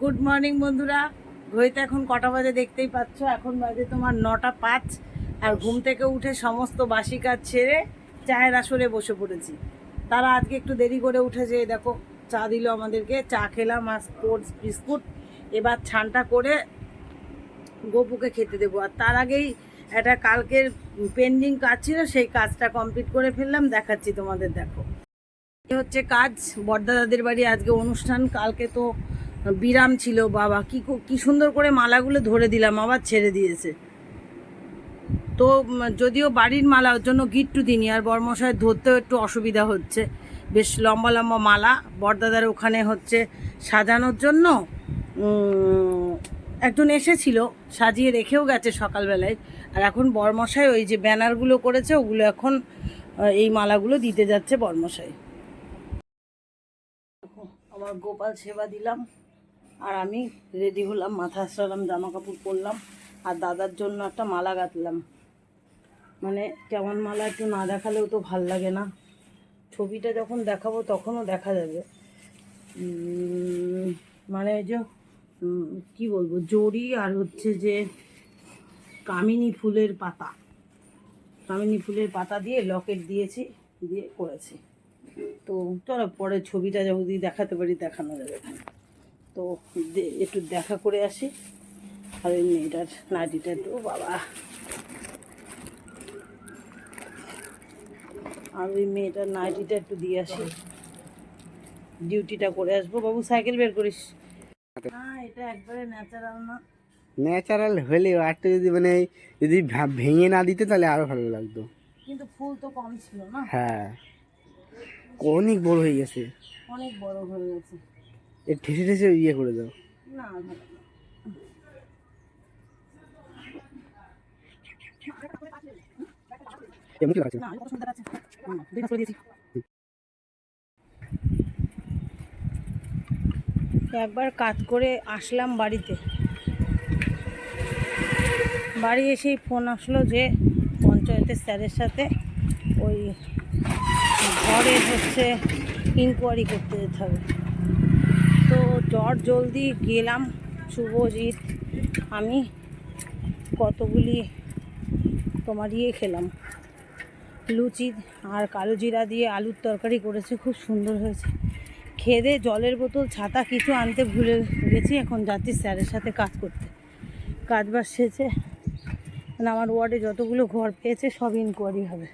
Good morning বন্ধুরা। ঘড়িতে এখন কটা বাজে দেখতেই পাচ্ছ? এখন বাজে তোমার নটা পাঁচ আর ঘুম থেকে উঠে সমস্ত বাসি কাজ ছেড়ে চায়ের আসরে বসে পড়েছি। তারা আজকে একটু দেরি করে উঠেছে দেখো, চা দিল আমাদেরকে, চা খেলাম, আর স্পোর্টস বিস্কুট, এবার ছানটা করে গপুকে খেতে দেবো। আর তার আগেই একটা কালকের পেন্ডিং কাজ ছিল, সেই কাজটা কমপ্লিট করে ফেললাম, দেখাচ্ছি তোমাদের, দেখো। এই হচ্ছে কাজ বর্দাদাদের বাড়ি আজকে অনুষ্ঠান, কালকে তো বিরাম ছিল বাবা কি কো- সুন্দর করে মালাগুলো ধরে দিলাম আবার ছেড়ে দিয়েছে। তো যদিও বাড়ির মালা ওর জন্য গিট্টু দিনি আর বর্মশায় ধরতেও একটু অসুবিধা হচ্ছে। বেশ লম্বা লম্বা মালা বরদাদার ওখানে হচ্ছে সাজানোর জন্য একজন এসেছিল সাজিয়ে রেখেও গেছে সকালবেলায়। আর এখন বর্মশাই ওই যে ব্যানারগুলো করেছে ওগুলো এখন এই মালাগুলো দিতে যাচ্ছে বর্মশাই। দেখো, আমার গোপাল সেবা দিলাম। আর আমি রেডি হলাম, মাথা আসলাম জামা কাপড় পরলাম, আর দাদার জন্য একটা মালা গাঁথলাম। মানে কেমন মালা একটু না দেখালেও তো ভালো লাগে না। ছবিটা যখন দেখাবো তখনও দেখা যাবে। মানে ওই যে কি বলব, জড়ি আর হচ্ছে যে কামিনী ফুলের পাতা। কামিনী ফুলের পাতা দিয়ে লকেট দিয়েছি, দিয়ে করেছি। তো চলো পরে ছবিটা যদি দেখাতে পারি, দেখানো যাবে এখানে। তো একটু দেখা করে আসি। আর ওই মেয়েটার নাইটিটা ও বাবা। আর ওই মেয়েটার নাইটিটা একটু দিয়ে আসি। ডিউটিটা করে আসব। বাবু সাইকেল বের করিস? না এটা একবারে ন্যাচারাল না। ন্যাচারাল হলেও একটা যদি মানে যদি ভেঙে না দিতে তাহলে আরও ভালো লাগতো। কিন্তু ফুল তো কম ছিল না? হ্যাঁ। অনেক বড় হয়ে গেছে। অনেক বড় হয়ে গেছে। এ ঠেসে ঠেসে ইয়ে করে দাও। না ভালো কি লাগছে না, আমি সুন্দর দেখাচ্ছে। হুম, করে দিয়েছি। একবার কাজ করে আসলাম বাড়িতে। বাড়ি এসেই ফোন আসলো যে পঞ্চায়েতের স্যারের সাথে ওই ঘরে হচ্ছে ইনকোয়ারি করতে যেতে হবে। জ্বর জলদি গেলাম, শুভজিৎ। আমি কতগুলি তোমার ইয়ে খেলাম। লুচি আর কালো জিরা দিয়ে আলুর তরকারি করেছে, খুব সুন্দর হয়েছে। খেদে জলের বোতল, ছাতা, কিছু আনতে ভুলে গেছি, এখন যাচ্ছি স্যারের সাথে কাজ করতে। কাজ বাজ শেষে মানে আমার ওয়ার্ডে যতগুলো ঘর পেয়েছে, সব ইনকোয়ারি হবে।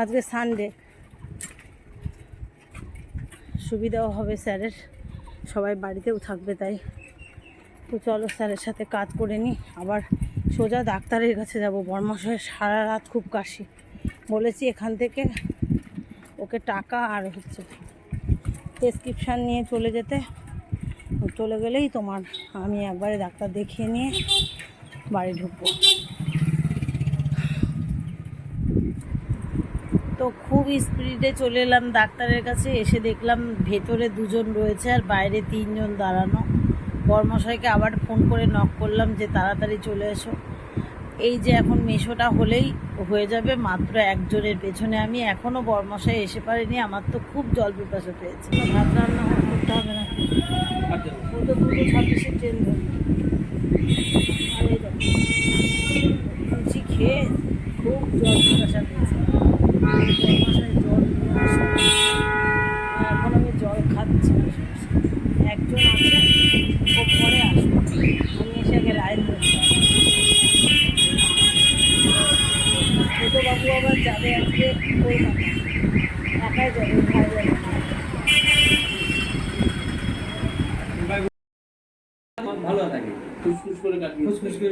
আজকে সানডে সুবিধাও হবে স্যারের। সবাই বাড়িতেও থাকবে তাই। তো চলো স্যারের সাথে কাজ করে নিই আবার সোজা ডাক্তারের কাছে যাব। বর্মাশয়ের সারা রাত খুব কাশি। বলেছি এখান থেকে ওকে টাকা আর হচ্ছে প্রেসক্রিপশান নিয়ে চলে যেতে। চলে গেলেই তোমার, আমি একবারে ডাক্তার দেখিয়ে নিয়ে বাড়ি ঢুকবো। তো খুব স্পিডে চলে এলাম ডাক্তারের কাছে, এসে দেখলাম ভেতরে দুজন রয়েছে আর বাইরে তিনজন দাঁড়ানো। বর্মশাইকে আবার ফোন করে নক করলাম যে তাড়াতাড়ি চলে এসো। এই যে এখন মেশোটা হলেই হয়ে যাবে, মাত্র একজনের পেছনে আমি। এখনও বর্মশাই এসে পারিনি, আমার তো খুব জল পিপাসা পেয়েছে। ভাত রান্না করতে হবে না। ও তো দুটো খেয়ে খুব জল পিপাসা পেয়েছে বর্মশাই জল নিয়ে আসে। আর এখন আমি জল খাচ্ছি। একজন আছে ও পরে আসবে আমি এসে আগে লাইন ধরছি ছোটো আবার যাবে আজকে কলকাতা একাই ভালো থাকে ফুসফুস করে কাশি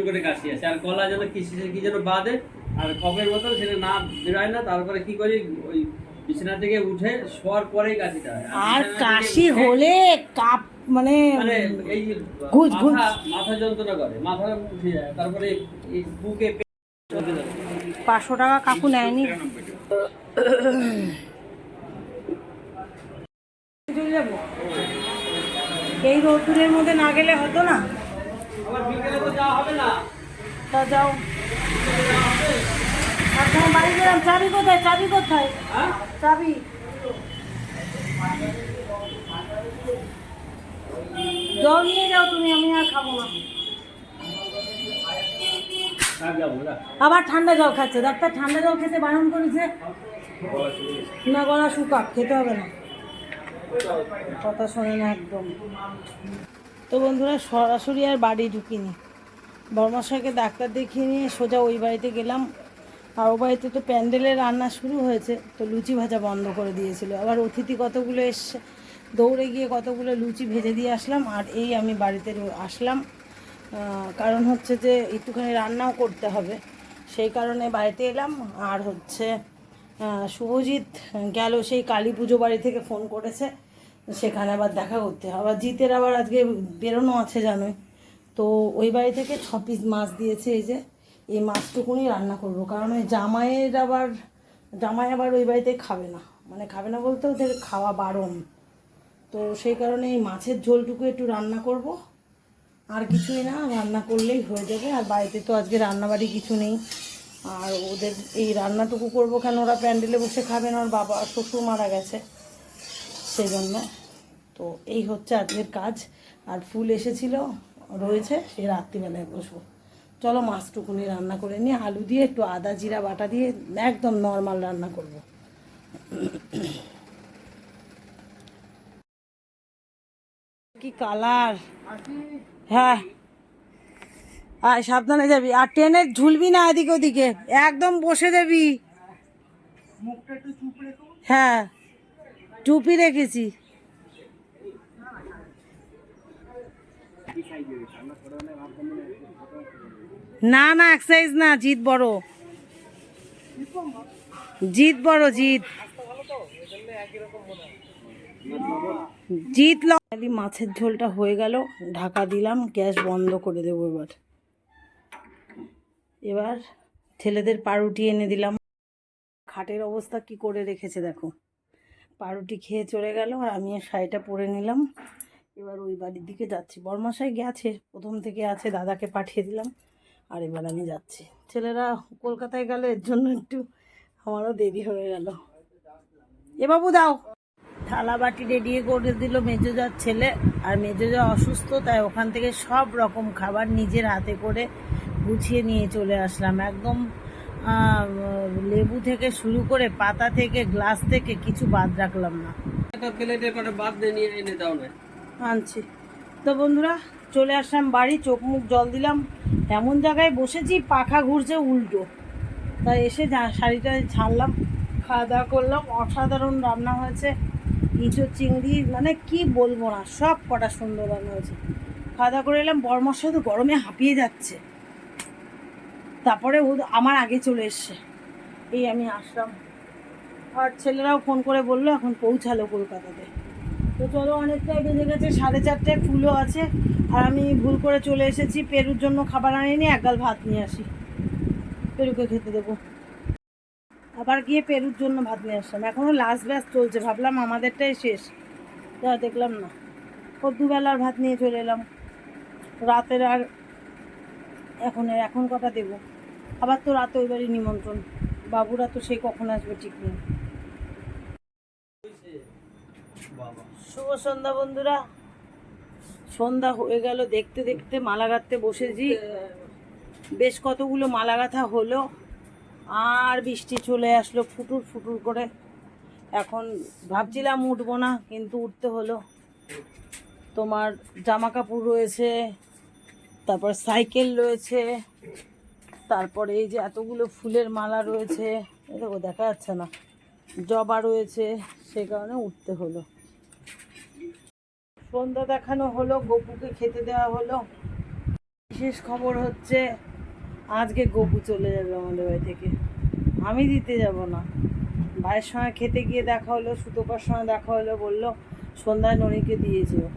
করে কাশি আছে আর গলা যেন কি যেন বাদে আর কফের বোতল সেটা না বেরোয় না তারপরে কি করি ওই বিছানা থেকে উঠে শোয়ার পরেই কাশিটা হয় আর কাশি হলে কাপ মানে এই ঘুষ, ঘুষ। মাথা যন্ত্রণা করে মাথা উঠে যায় তারপরে এই বুকে। পাঁচশো টাকা কাকু নেয়নি এই রোদ্দুরের মধ্যে না গেলে হতো না তা যাও আর তোমার বাড়ি গেলাম চাবি কোথায়? চাবি কোথায়? হ্যাঁ? চাবি। জল নিয়ে যাও তুমি আমি আর খাব না। না। আবার ঠান্ডা জল খাচ্ছে। ডাক্তার ঠান্ডা জল খেতে বারণ করেছে? না গলা শুকাক খেতে হবে না। কথা শোনে না একদম। তো বন্ধুরা সরাসরি আর বাড়ি ঢুকিনি। বর্মাশয়কে ডাক্তার দেখিয়ে নিয়ে সোজা ওই বাড়িতে গেলাম। আর বাড়িতে তো প্যান্ডেলের রান্না শুরু হয়েছে, তো লুচি ভাজা বন্ধ করে দিয়েছিল। আবার অতিথি কতগুলো এসছে, দৌড়ে গিয়ে কতগুলো লুচি ভেজে দিয়ে আসলাম, আর এই আমি বাড়িতে আসলাম। কারণ হচ্ছে যে একটুখানি রান্নাও করতে হবে, সেই কারণে বাড়িতে এলাম। আর হচ্ছে শুভজিৎ গেল, সেই কালী পুজো বাড়ি থেকে ফোন করেছে, সেখানে আবার দেখা করতে হবে। আবার জিতের আবার আজকে বেরোনো আছে জানোই, তো ওই বাড়ি থেকে ছ পিস মাছ দিয়েছে এই যে এই মাছটুকুনি রান্না করব। কারণ ওই জামাইয়ের আবার, জামাই আবার ওই বাড়িতে খাবে না। মানে খাবে না বলতে ওদের খাওয়া বারণ। তো সেই কারণে এই মাছের ঝোলটুকু একটু রান্না করব। আর কিছুই না, রান্না করলেই হয়ে যাবে। আর বাড়িতে তো আজকে রান্নাবাড়ি কিছু নেই। আর ওদের এই রান্নাটুকু করব কেন? ওরা প্যান্ডেলে বসে খাবে না ওর বাবা, শ্বশুর মারা গেছে। সেই জন্য। তো এই হচ্ছে আজকের কাজ। আর ফুল এসেছিল, রয়েছে, সে রাত্রিবেলায় বসবো। চলো মাছটুকুনি রান্না করে নিয়ে আলু দিয়ে একটু আদা জিরা বাটা দিয়ে একদম নর্মাল রান্না করব। কি কালার হ্যাঁ। আয় সাবধানে যাবি। আর ট্রেনে ঝুলবি না এদিকে ওদিকে একদম বসে যাবি। হ্যাঁ টুপি রেখেছি। না না এক্সারসাইজ না, জিত বড়। জিত বড়, জিত। জিত ল- খালি মাছের ঝোলটা হয়ে গেল, ঢাকা দিলাম, গ্যাস বন্ধ করে দেবো এবার। এবার ছেলেদের পাউরুটি এনে দিলাম। খাটের অবস্থা কি করে রেখেছে দেখো। পাউরুটি খেয়ে চলে গেল, আর আমি শাড়িটা পরে নিলাম। এবার ওই বাড়ির দিকে যাচ্ছি। বর্মাশাই গেছে, প্রথম থেকে আছে, দাদাকে পাঠিয়ে দিলাম। আর এবার আমি যাচ্ছি। ছেলেরা কলকাতায় গেল এর জন্য একটু আমারও দেরি হয়ে গেল। এ বাবু দাও। থালা বাটি রেডি করে দিল মেজোজার ছেলে। আর মেজোজা অসুস্থ তাই ওখান থেকে সব রকম খাবার নিজের হাতে করে গুছিয়ে নিয়ে চলে আসলাম। একদম লেবু থেকে শুরু করে পাতা থেকে গ্লাস থেকে কিছু বাদ রাখলাম না। আনছি। তো বন্ধুরা চলে আসলাম বাড়ি চোখ মুখ জল দিলাম। এমন জায়গায় বসেছি, পাখা ঘুরছে উল্টো। তাই এসে শাড়িটা ছাড়লাম, খাওয়া দাওয়া করলাম, অসাধারণ রান্না হয়েছে, ইঁচড় চিংড়ি মানে কি বলব না, সব কটা সুন্দর রান্না হয়েছে। খাওয়া দাওয়া করে এলাম, বরমার সাথে গরমে হাঁপিয়ে যাচ্ছে। তারপরে ও আমার আগে চলে এসছে। এই আমি আসলাম। আর ছেলেরাও ফোন করে বলল, এখন পৌঁছালো কলকাতাতে। তো চলো অনেকটাই বেজে গেছে, সাড়ে চারটায় ফুলও আছে। আর আমি ভুল করে চলে এসেছি, পেরুর জন্য খাবার আনিনি একগাল ভাত নিয়ে আসি। পেরুকে খেতে দেবো। আবার গিয়ে পেরুর জন্য ভাত নিয়ে আসলাম। এখনও লাস্ট ব্যাস চলছে, ভাবলাম আমাদেরটাই শেষ। যা দেখলাম না। ও দুবেলার ভাত নিয়ে চলে এলাম। রাতের আর এখন এখন কটা দেবো? আবার তো রাতে ওই বাড়ি নিমন্ত্রণ। বাবুরা তো সেই কখন আসবে ঠিক নেই। শুভ সন্ধ্যা বন্ধুরা। সন্ধ্যা হয়ে গেল, দেখতে দেখতে মালা গাঁথতে বসেছি। বেশ কতগুলো মালা গাঁথা হলো, আর বৃষ্টি চলে আসলো ফুটুর ফুটুর করে। এখন ভাবছিলাম উঠবো না, কিন্তু উঠতে হলো। তোমার জামা কাপড় রয়েছে, তারপর সাইকেল রয়েছে, তারপরে এই যে এতগুলো ফুলের মালা রয়েছে দেখো, দেখা যাচ্ছে না। জবা রয়েছে, সে কারণে উঠতে হলো। সন্ধ্যা দেখানো হলো, গপুকে খেতে দেওয়া হলো। বিশেষ খবর হচ্ছে, আজকে গপু চলে যাবে আমাদের বাড়ি থেকে। আমি দিতে যাব না। ভাইয়ের সঙ্গে খেতে গিয়ে দেখা হলো, সুতোপার সঙ্গে দেখা হলো, বলল, সন্ধ্যায় ননিকে দিয়েছে ও।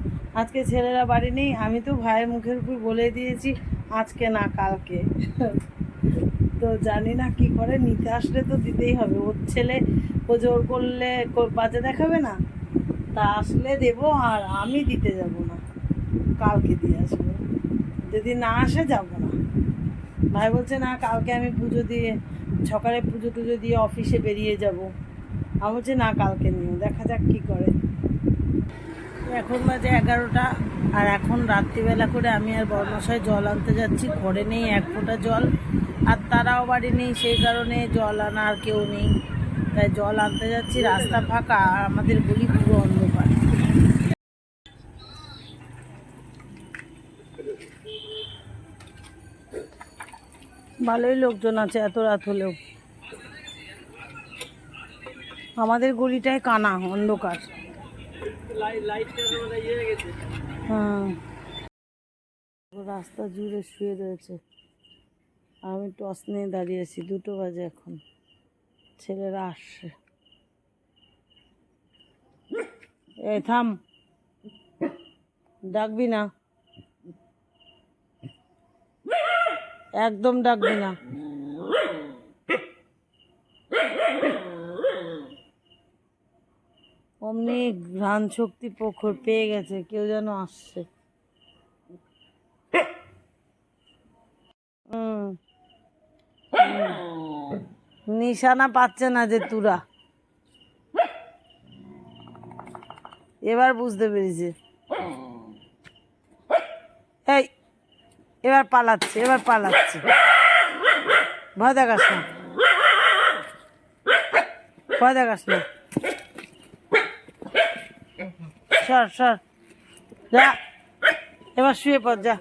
আজকে ছেলেরা বাড়ি নেই, আমি তো ভাইয়ের মুখের উপর বলে দিয়েছি, আজকে না, কালকে। তো জানি না কি করে, নিতে আসলে তো দিতেই হবে। ওর ছেলে জোর করলে বাজে দেখাবে না। তা আসলে দেবো আর আমি দিতে যাব না। কালকে দিয়ে আসব। যদি না আসে, যাব না। ভাই বলছে, না, কালকে আমি পুজো দিয়ে, সকালে পুজো টুজো দিয়ে অফিসে বেরিয়ে যাব। আমি বলছি, না, কালকে নিও, দেখা যাক কি করে। এখন বাজে এগারোটা আর এখন রাত্রিবেলা করে আমি আর বর্মশাই জল আনতে যাচ্ছি। ঘরে নেই এক ফোঁটা জল। আর তারাও বাড়ি নেই, সেই কারণে জল আনা আর কেউ নেই। তাই জল আনতে যাচ্ছি, রাস্তা ফাঁকা, আর আমাদের গলি পুরো অন্ধকার। ভালোই লোকজন আছে, এত রাত হলেও। আমাদের গলিটাই কানা, অন্ধকার। হ্যাঁ। রাস্তা জুড়ে শুয়ে রয়েছে। আমি টস নিয়ে দাঁড়িয়ে আছি, দুটো বাজে এখন। ছেলেরা আসছে। এই থাম। ডাকবি না। একদম ডাকবি না। অমনি ঘ্রাণ শক্তি প্রখর পেয়ে গেছে, কেউ যেন আসছে। হুম। নিশানা পাচ্ছে না যে তুরা। এবার বুঝতে পেরেছে। এই, এবার পালাচ্ছে এবার পালাচ্ছে। ভয় দেখাস না। ভয় দেখাস না। সর সর। যা, এবার শুয়ে পড়, যা।